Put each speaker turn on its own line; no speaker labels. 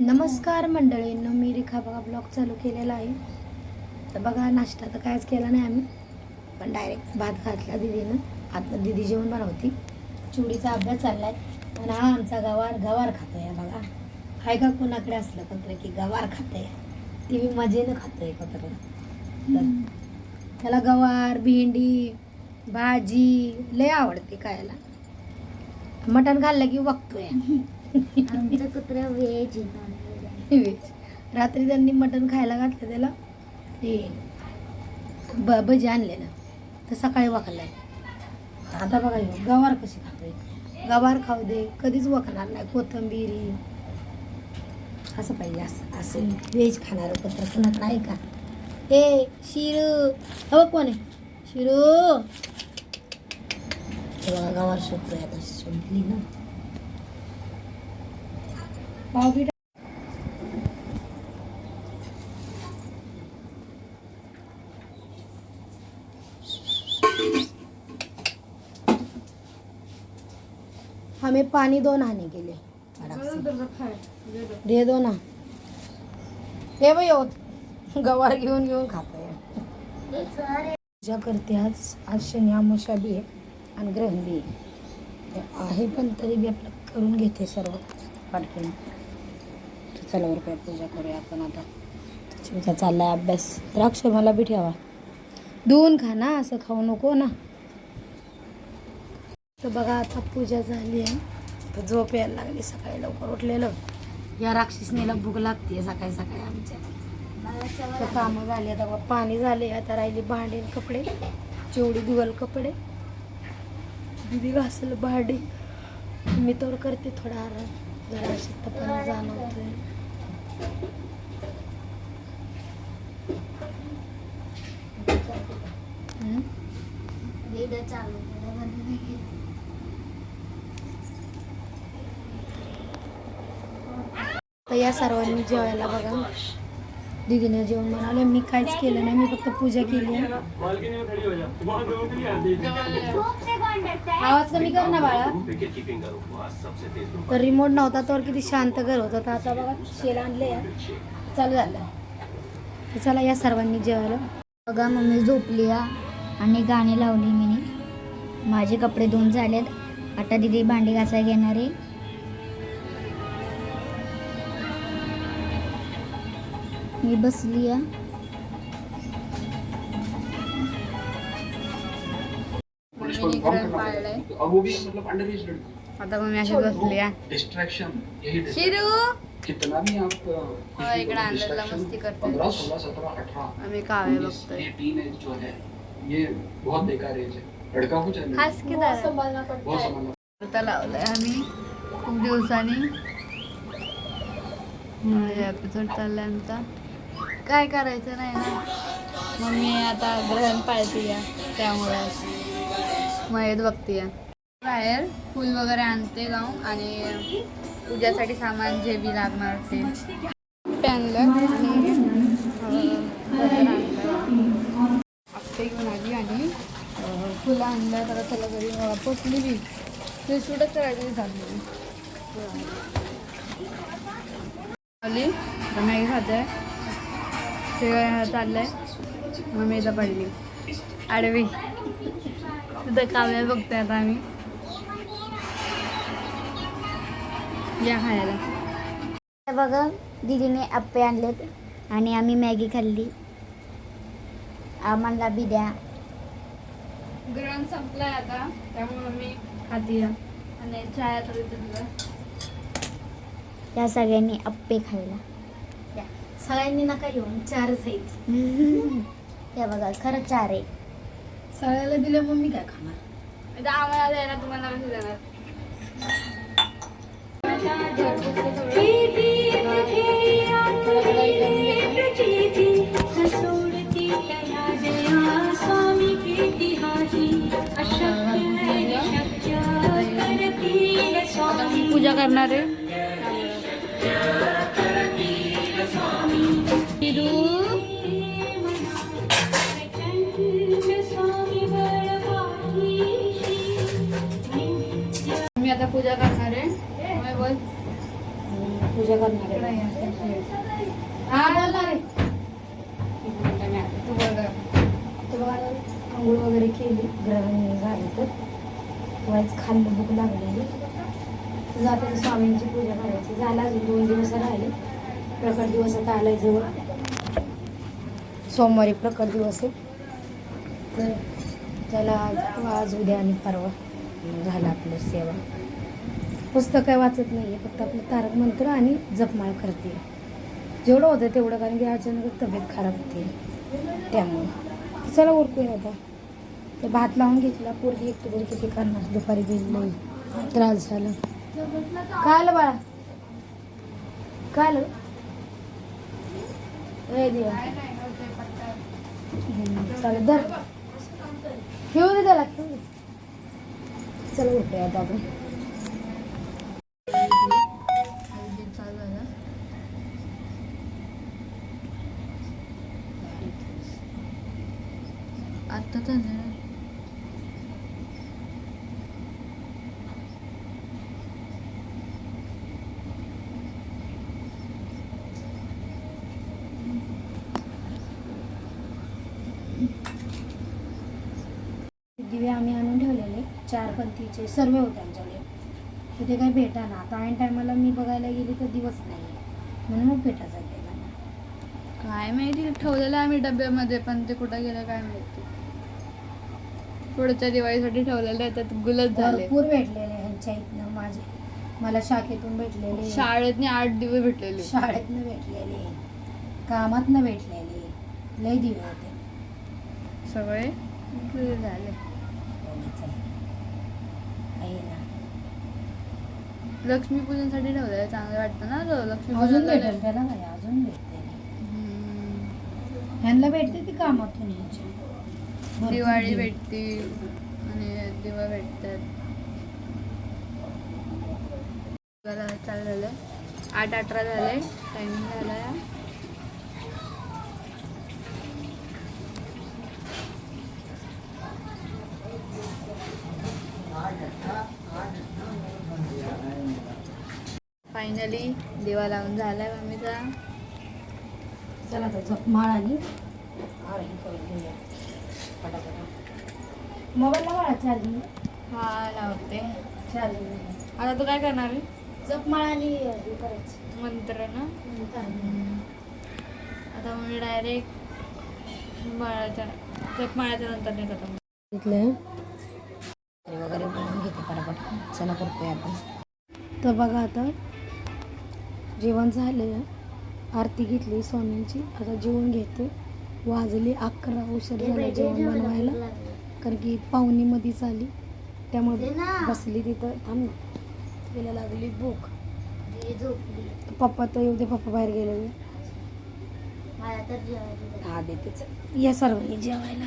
नमस्कार मंडळींनो मी रेखा बघा ब्लॉग चालू केलेला आहे. तर बघा नाश्ता तर कायच केला नाही आम्ही पण डायरेक्ट भात घातला दिदीनं. आता दिदी जेवण बनवती. चुडीचा अभ्यास चाललाय. आणि हा आमचा गवार गवार खातोय बघा. हाय का कोणाकडे असलं पत्र की गवार खातोय. ती मी मजेनं खातोय पत्र तर त्याला गवार भेंडी भाजी लय आवडते खायला. मटण खाल्लं की बघतोय
आमचं कुत्रा व्हेज
व्हेज. रात्री त्यांनी मटण खायला घातलं त्याला. ते ब भजी आणलेलं तर सकाळी वाकलाय आता बघा ह्यो गवार कशी खातोय? गवार खाऊ दे कधीच वखणार नाही. कोथंबिरी. असं पाहिजे असं असं. व्हेज खाणारं पत्र कुणाकडे नाही का? ए शिरू. हो कोण आहे. शिरू. गवार शोधतोय आता. शोधली ना. हमें पानी दो नहाने के लिए। दे दो. ना। हे बाई होत गवार घेऊन घेऊन खातोय. पूजा करते आज आज शनी अमावस्या बी आहे आणि ग्रहण बी आहे. पण तरी बी आपलं करून घेते सर्व तर चला बरं काय पूजा करूया आपण आता. चिवजा चालला आहे अभ्यास. द्राक्ष मला बी ठेवा. धुवून खा ना असं खाऊ नको ना. तर बघा आता पूजा झाली आहे. तर झोप यायला लागली सकाळी लवकर उठलेलं. या राक्षसनीला भूक लागते सकाळी सकाळी आमच्या. तर कामं झाली आता पाणी झाले आता राहिली भांडी कपडे. जेवढी धुवल कपडे. दिदी घासल भांडी. मी तर करते थोडा आराम. जरा शक्तपणा जाणवतोय. तर या सर्वांनी जेवायला बघा. दीदीने जेवण बनवलं मी काहीच केलं नाही. मी फक्त पूजा केली आहे. आवाज कमी कर ना बाळा. तर रिमोट नव्हता तर किती शांत घर होतं. तर आता बघा शेल आणले चालू झालं तर चला या सर्वांनी जेवायला.
बघा मम्मी झोपली आणि गाणी लावली मी माझे कपडे धुवून झालेत. आता दिदी भांडी घासायला घेणार आहे. मी बसली आहे
और वो भी मतलब अंडर एज लड़की।
आता मग मी अशी बसली आहे.
डिस्ट्रैक्शन यही
शिरू
कितना भी आप
इकडे आणलेला मस्ती करते. आम्ही कावे बघतोय
एज जो है ये बहुत बेकार एज है। लड़का हो
आता लावलंय आम्ही खूप दिवसांनी एपिसोड चाललाय आमचा काय करायचं नाही ना। मग मी आता ग्रहण पाळते या त्यामुळे. मयत बघते या बाहेर फुल वगैरे आणते जाऊन आणि पूजासाठी सामान जे बी लागणार ते. आणलं आणि. आपटे घेऊन आली आणि फुलं आणलं तर त्याला घरी पोचली बी. ते शूटच करायची झाली. आली. तर मॅगी खाते ते चाललंय. मग मी इथं पडली. आडवी. तिथं काव्या बघते आता आम्ही. या खायला.
बघा दीदीने आप्पे आणलेत आणि आम्ही मॅगी खाल्ली. आम्हाला बी द्या.
ग्रहण संपलाय आता त्यामुळे मी खाते आणि चहा तर
या सगळ्यांनी आप्पे खायला.
सगळ्यांनी नका येऊन चारच आहेत.
हे बघा खरं चार आहे
सगळ्याला दिलं मग मी काय खाणार?
आम्हाला द्यायला तुम्हाला कसं देणार. पूजा करणार आहे मी आता पूजा करणार आहे मग बोल
पूजा करणार आहे.
तू
आंघोळ वगैरे केली ग्रहण झालं तर. तेव्हाच खाल्लं भूक लागलेली. जाते स्वामींची पूजा करायची. झाला अजून दोन दिवस राहिले. प्रकट दिवस आता आलाय जवळ. सोमवारी प्रकट दिवस आहे. तर त्याला आज उद्या आणि परवा झाला आपलं सेवा. पुस्तक काय वाचत नाही आहे फक्त आपलं तारक मंत्र आणि जपमाळ करते. जेवढं होतं तेवढं कारण की अचानक तब्येत खराब होते. त्यामुळे. चला उरकूया आता. ते भात लावून घेतला पोरगी एक तरी किती करणार? दुपारी गेली त्रास झाला. काय आलं बाळा? काय आलं? ए चालेल धर. ठेवू दे त्याला चल दे. चला उठूया आता आपण.
आता तर झालं.
दिवे आम्ही आणून ठेवलेले चार पंथीचे सर्व होते आमच्याकडे. तिथे काही भेटा ना आता ऐन टायमाला मी बघायला गेली तर दिवस नाही म्हणून मग भेटा जाते
काय माहिती ठेवलेलं आम्ही डब्यामध्ये पण ते कुठं गेलं काय माहिती. पुढच्या दिवाळीसाठी ठेवलेलं आहे त्यात गुलच झाले.
भरपूर भेटलेले ह्यांच्या इथनं माझे. मला शाखेतून भेटलेले
शाळेतनी आठ दिवस भेटलेले.
शाळेतनं भेटलेले कामातनं भेटलेले लय दिवे होते
सगळे गुल झाले.
आहे. ना.
लक्ष्मीपूजनसाठी ठेवलेलं चांगलं वाटतं ना तो
अजून
लक्ष्मी
भेटेल त्याला काय अजून भेटते ह्यांना भेटते ती कामातून भरपूर
दिवाळी
दिवे.
भेटती आणि दिवा भेटतात. चाललेलं आहे. आठ अठरा झाले टायमिंग झालाय फायनली दिवा लावून झालाय मम्मीचा.
चला आणि करून घेऊया. पटापटा. मोबाईलला बाळा चार्जिंग.
हा लावते.
चार्जिंग.
आता तू काय करणार आहे?
जपमाळ आणि
मंत्र ना. आता मग मी डायरेक्ट माळाच्या जप माळाच्या नंतर नाही
तरी वगैरे बनवून घेते पटापट. चला करतोय आपण. तर बघा आता जेवण झालं. आरती घेतली स्वामींची. आता जेवण घेते. वाजले अकरा उशीर झाला जेवण बनवायला. कारण की पाहुणीमध्येच आली. त्यामुळे बसली तिथं. थांब ना. तिला लागली भूक. पप्पा तर येऊ दे पप्पा बाहेर गेलेले. हा देतेच या सर्वांनी जेवायला.